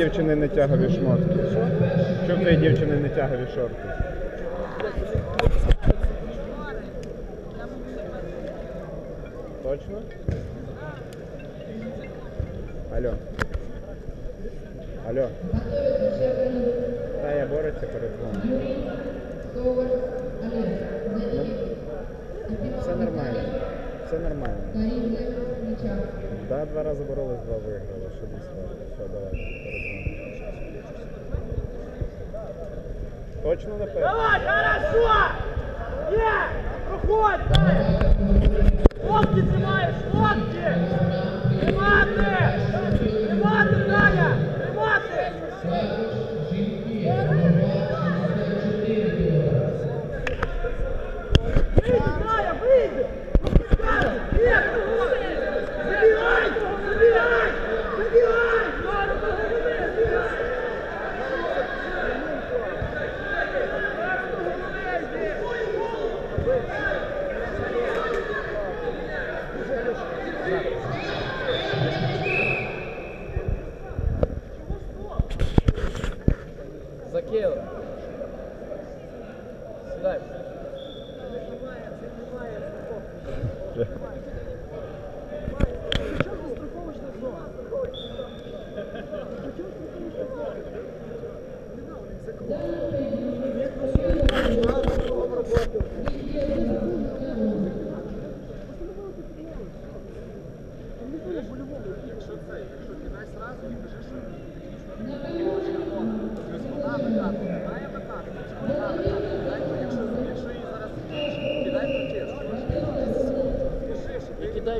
дівчини не тягові шмотки? Що в твоєї дівчини не тягові шорти? Точно? Алло. Алло. Та я бореться перед вами. Все нормально. Все нормально. Да, два рази боролись, два виграли. Що не скажу. Все, давай. Точно на перший? Давай, хорошо! Є! Проходь! Лодки тримаєш, Лодки! Тримати! І кидай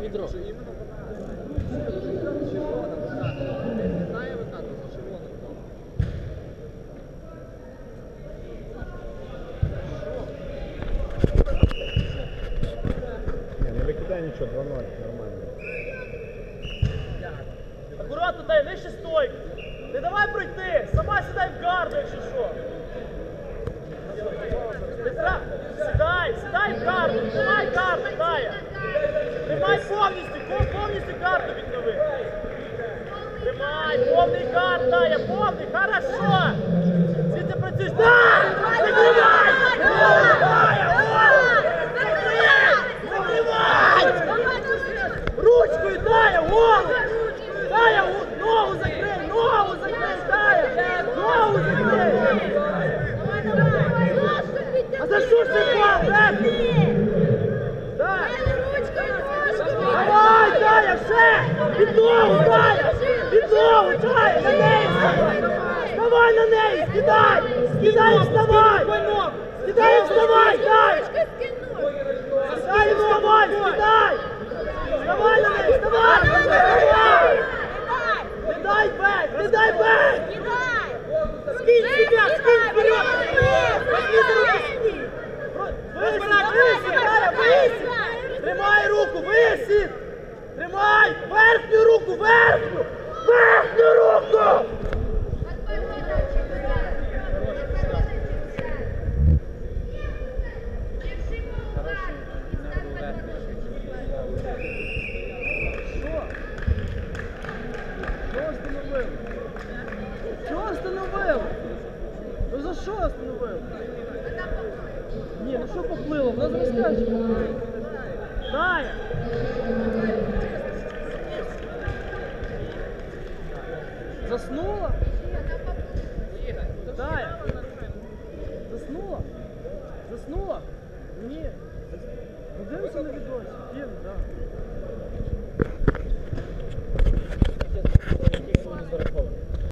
відро. Ні, не викидай нічого, 2-0, нормально. Акуратно дай, вище стойку. Не давай пройти. Сама сідай в гарду, якщо що. Петра, сідай, сідай в гарду, Повний гард, Тая, повний, хорошо. Звідси працюєш. Да! Закривай! Закривай! Ручкою, Тая, голову! У- ногу закрий, ногу закрий, Тая! Ногу! А за що ж ти пав, Давай, Тая, все! Від ногу, Тая! Тая, на неї! Вставай на неї, скидай! Скидай вставай! Скидай вставай, Тая! Скидай вставай, скидай! Вставай на неї, вставай! Вставай! Не дай бек, не дай бек! Скинь себя, скинь вперед! Тримай руку, висить! Тримай! Верхню руку, верхню! Верхню руку! Що остановив? Ну за що остановив? Ні, ну що поплило? Вона зараз скаже. Тая! Заснула? Тая? Заснула? Заснула? Ні. Ну на відосі. Фін, так.